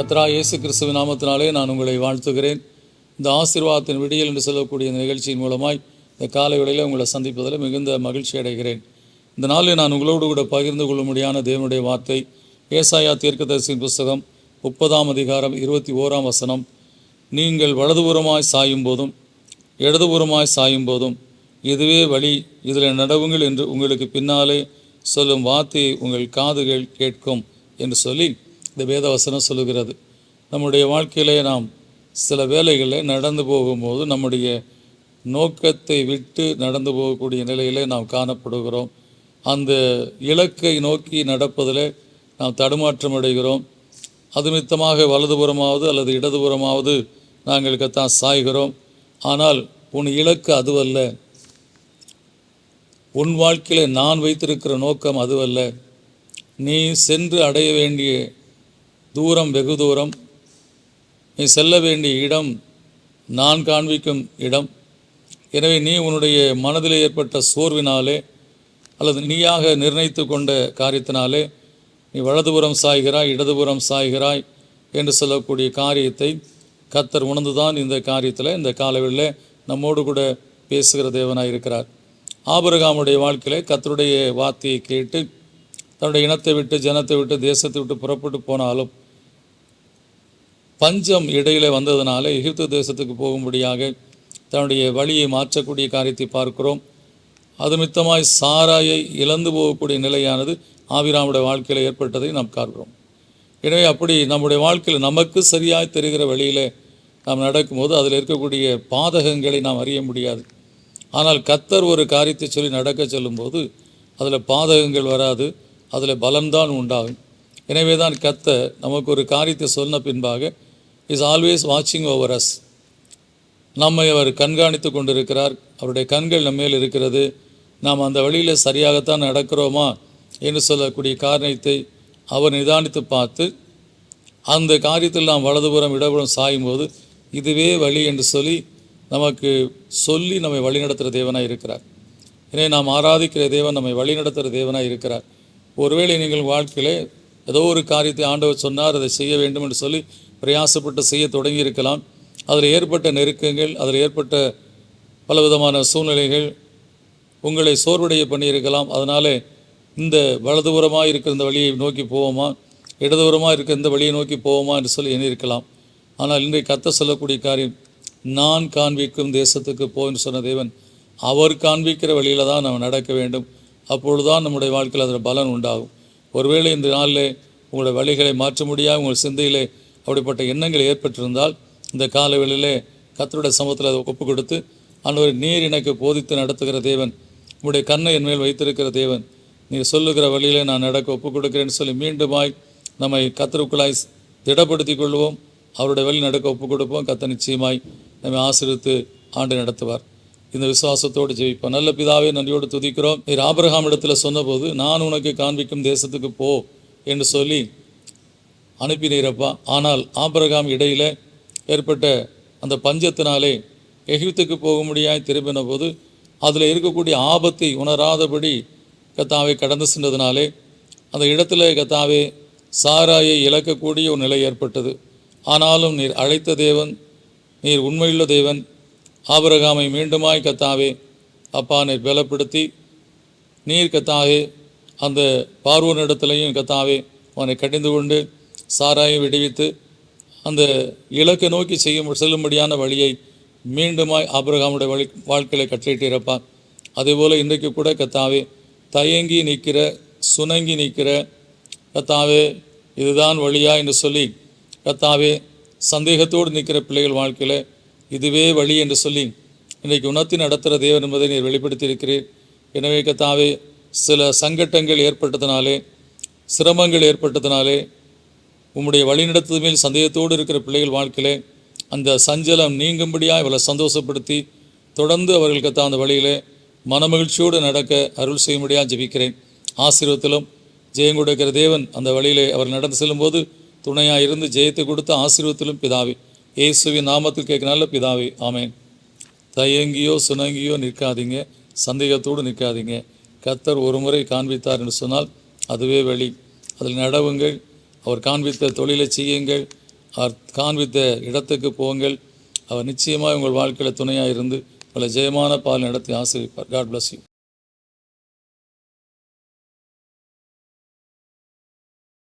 கத்ரா இயேசு கிறிஸ்துவின் நாமத்தினாலே நான் உங்களை வாழ்த்துகிறேன். இந்த ஆசீர்வாதத்தின் விடியல் என்று சொல்லக்கூடிய இந்த நிகழ்ச்சியின் மூலமாய் இந்த காலை வேளையில் உங்களை சந்திப்பதில் மிகுந்த மகிழ்ச்சி அடைகிறேன். இந்த நாளில் நான் உங்களோடு கூட பகிர்ந்து கொள்ளும்படியான தேவனுடைய வார்த்தை ஏசாயா தீர்க்கதரிசியின் புஸ்தகம் முப்பதாம் அதிகாரம் இருபத்தி ஓராம் வசனம். நீங்கள் வலதுபுறமாய் சாயும் போதும் இடதுபுறமாய் சாயும் போதும் இதுவே வழி இதில் நடவுங்கள் என்று உங்களுக்கு பின்னாலே சொல்லும் வார்த்தையை உங்கள் காதுகள் கேட்கும் என்று சொல்லி இந்த வேதவசனம் சொல்லுகிறது. நம்முடைய வாழ்க்கையிலே நாம் சில வேலைகளில் நடந்து போகும்போது நம்முடைய நோக்கத்தை விட்டு நடந்து போகக்கூடிய நிலையிலே நாம் காணப்படுகிறோம். அந்த இலக்கை நோக்கி நடப்பதில் நாம் தடுமாற்றம் அடைகிறோம். அது மித்தமாக வலதுபுறமாவது அல்லது இடதுபுறமாவது நாங்கள் கத்தான் சாய்கிறோம். ஆனால் உன் இலக்கு அதுவல்ல. உன் வாழ்க்கையில் நான் வைத்திருக்கிற நோக்கம் அதுவல்ல. நீ சென்று அடைய வேண்டிய தூரம் வெகு தூரம். நீ செல்ல வேண்டிய இடம் நான் காண்பிக்கும் இடம். எனவே நீ உன்னுடைய மனதில் ஏற்பட்ட சோர்வினாலே அல்லது நீயாக நிர்ணயித்து கொண்ட காரியத்தினாலே நீ வலதுபுறம் சாய்கிறாய் இடதுபுறம் சாய்கிறாய் என்று சொல்லக்கூடிய காரியத்தை கத்தர் உணர்ந்துதான் இந்த காரியத்தில் இந்த காலவெளியில் நம்மோடு கூட பேசுகிற தேவனாய் இருக்கிறார். ஆபரகாமுடைய வாழ்க்கையில் கத்தருடைய வார்த்தையை கேட்டு தன்னுடைய இனத்தை விட்டு ஜனத்தை விட்டு தேசத்தை விட்டு புறப்பட்டு போனாலும் பஞ்சம் இடையில வந்ததுனால எகிப்து தேசத்துக்கு போகும்படியாக தன்னுடைய வழியை மாற்றக்கூடிய காரியத்தை பார்க்கிறோம். அது மித்தமாய் சாராயை இழந்து போகக்கூடிய நிலையானது ஆபிராமுடைய வாழ்க்கையில் ஏற்பட்டதை நாம் பார்க்கிறோம் எனவே அப்படி நம்முடைய வாழ்க்கையில் நமக்கு சரியாய் தெரிகிற வழியில் நாம் நடக்கும்போது அதில் இருக்கக்கூடிய பாதகங்களை நாம் அறிய முடியாது. ஆனால் கத்தர் ஒரு காரியத்தை சொல்லி நடக்க சொல்லும்போது அதில் பாதகங்கள் வராது அதில் பலம்தான் உண்டாகும். எனவே தான் கத்த நமக்கு ஒரு காரியத்தை சொன்ன பின்பாக இஸ் ஆல்வேஸ் வாட்சிங் ஓவர் அஸ் நம்மை அவர் கண்காணித்து கொண்டிருக்கிறார். அவருடைய கண்கள் நம்ம மேல் இருக்கிறது. நாம் அந்த வழியில் சரியாகத்தான் நடக்கிறோமா என்று சொல்லக்கூடிய காரணத்தை அவர் நிதானித்து பார்த்து அந்த காரியத்தில் நாம் வலதுபுறம் இடபுறம் சாயும்போது இதுவே வழி என்று சொல்லி நமக்கு சொல்லி நம்மை வழிநடத்துகிற தேவனாக இருக்கிறார். எனவே நாம் ஆராதிக்கிற தேவன் நம்மை வழிநடத்துகிற தேவனாக இருக்கிறார். ஒருவேளை நீங்கள் வாழ்க்கையிலே ஏதோ ஒரு காரியத்தை ஆண்டவர் சொன்னார் அதை செய்ய வேண்டும் என்று சொல்லி பிரயாசப்பட்டு செய்ய தொடங்கி இருக்கலாம் அதில் ஏற்பட்ட நெருக்கங்கள் அதில் ஏற்பட்ட பலவிதமான சூழ்நிலைகள் உங்களை சோர்வடைய பண்ணியிருக்கலாம். அதனால் இந்த வலதுபுறமாக இருக்கிற இந்த வழியை நோக்கி போவோமா? இடதுபுறமாக இருக்கிற இந்த வழியை நோக்கி போவோமா என்று சொல்லி எண்ணியிருக்கலாம். ஆனால் இன்றைக்கு கத்த சொல்லக்கூடிய காரியம் நான் காண்பிக்கும் தேசத்துக்கு போ என்று சொன்ன தேவன் அவர் காண்பிக்கிற வழியில் தான் நம்ம நடக்க வேண்டும். அப்பொழுதுதான் நம்முடைய வாழ்க்கையில் அதில் பலன் உண்டாகும். ஒருவேளை இந்த நாளில் உங்களுடைய வழிகளை மாற்ற முடியாது உங்கள் சிந்தையிலே அப்படிப்பட்ட எண்ணங்கள் ஏற்பட்டிருந்தால் இந்த காலவெளியிலே கத்தருடைய சமூகத்தில் அதை ஒப்பு கொடுத்து ஆண்டவர் நீர் எனக்கு போதித்து நடத்துகிற தேவன் உங்களுடைய கண்ணை என் மேல் வைத்திருக்கிற தேவன். நீர் சொல்லுகிற வழியிலே நான் நடக்க ஒப்பு கொடுக்கிறேன்னு சொல்லி மீண்டுமாய் நம்மை கத்தருக்குள்ளாய் திடப்படுத்தி கொள்வோம். அவருடைய வழி நடக்க ஒப்பு கொடுப்போம். கத்த நிச்சயமாய் நம்மை ஆசிரித்து ஆண்டு நடத்துவார். இந்த விசுவாசத்தோடு ஜெயிப்போம் நல்ல பிதாவே நன்றியோடு துதிக்கிறோம். நீர் ஆபிரகாம் இடத்துல சொன்னபோது நான் உனக்கு காண்பிக்கும் தேசத்துக்கு போ என்று சொல்லி அனுப்பினீரப்பா. ஆனால் ஆபிரகாம் இடையில் ஏற்பட்ட அந்த பஞ்சத்தினாலே எகிப்துக்கு போக முடியாய் திரும்பின போது அதில் இருக்கக்கூடிய ஆபத்தை உணராதபடி கத்தாவை கடந்து சென்றதுனாலே அந்த இடத்துல கத்தாவே சாராயை இழக்கக்கூடிய ஒரு நிலை ஏற்பட்டது. ஆனாலும் நீர் அழைத்த தேவன் நீர் உண்மையுள்ள தேவன் ஆபரகாமை மீண்டுமாய் கத்தாவே அப்பா நீர் பலப்படுத்தி நீர் கத்தாவே அந்த பார்வோனிடத்திலையும் கத்தாவே அவனை கடிந்து கொண்டு சாராயம் விடுவித்து அந்த இலக்கை நோக்கி செய்யும் செல்லும்படியான வழியை மீண்டுமாய் ஆபிரகாமுடைய வழி வாழ்க்கையில கட்டளிட்டிருப்பா அதேபோல் இன்றைக்கு கூட கத்தாவே தயங்கி நிற்கிற சுணங்கி நிற்கிற கத்தாவே இதுதான் வழியா என்று சொல்லி கத்தாவே சந்தேகத்தோடு நிற்கிற பிள்ளைகள் வாழ்க்கையில் இதுவே வழி என்று சொல்லி இன்றைக்கு உணர்த்தி நடத்துகிற தேவன் என்பதை நீர் வெளிப்படுத்தியிருக்கிறீர். எனவே கத்தாவே சில சங்கட்டங்கள் ஏற்பட்டதினாலே சிரமங்கள் ஏற்பட்டதினாலே உம்முடைய வழிநடத்தது மேல் சந்தேகத்தோடு இருக்கிற பிள்ளைகள் வாழ்க்கையிலே அந்த சஞ்சலம் நீங்கும்படியாக இவளை சந்தோஷப்படுத்தி தொடர்ந்து அவர்களுக்கு தான் அந்த வழியிலே மனமகிழ்ச்சியோடு நடக்க அருள் செய்யும்படியாக ஜெபிக்கிறேன். ஆசீர்வத்திலும் ஜெயம் கொடுக்கிற தேவன் அந்த வழியிலே அவர் நடந்து செல்லும்போது துணையாக இருந்து ஜெயத்தை கொடுத்த ஆசீர்வத்திலும் பிதாவே இயேசுவின் நாமத்தில் கேட்க நல்ல பிதாவே ஆமேன். தயங்கியோ சுணங்கியோ நிற்காதீங்க சந்தேகத்தோடு நிற்காதீங்க. கத்தர் ஒரு முறை காண்பித்தார் என்று சொன்னால் அதுவே வழி. அதில் நடவுங்கள் அவர் காண்பித்த தொழிலை செய்யுங்கள். அவர் காண்பித்த இடத்துக்கு போங்கள். அவர் நிச்சயமாக உங்கள் வாழ்க்கையில் துணையாக இருந்து பல ஜெயமான பால் நடத்தி ஆசிரியப்பார் காட் பிளஸ் யூ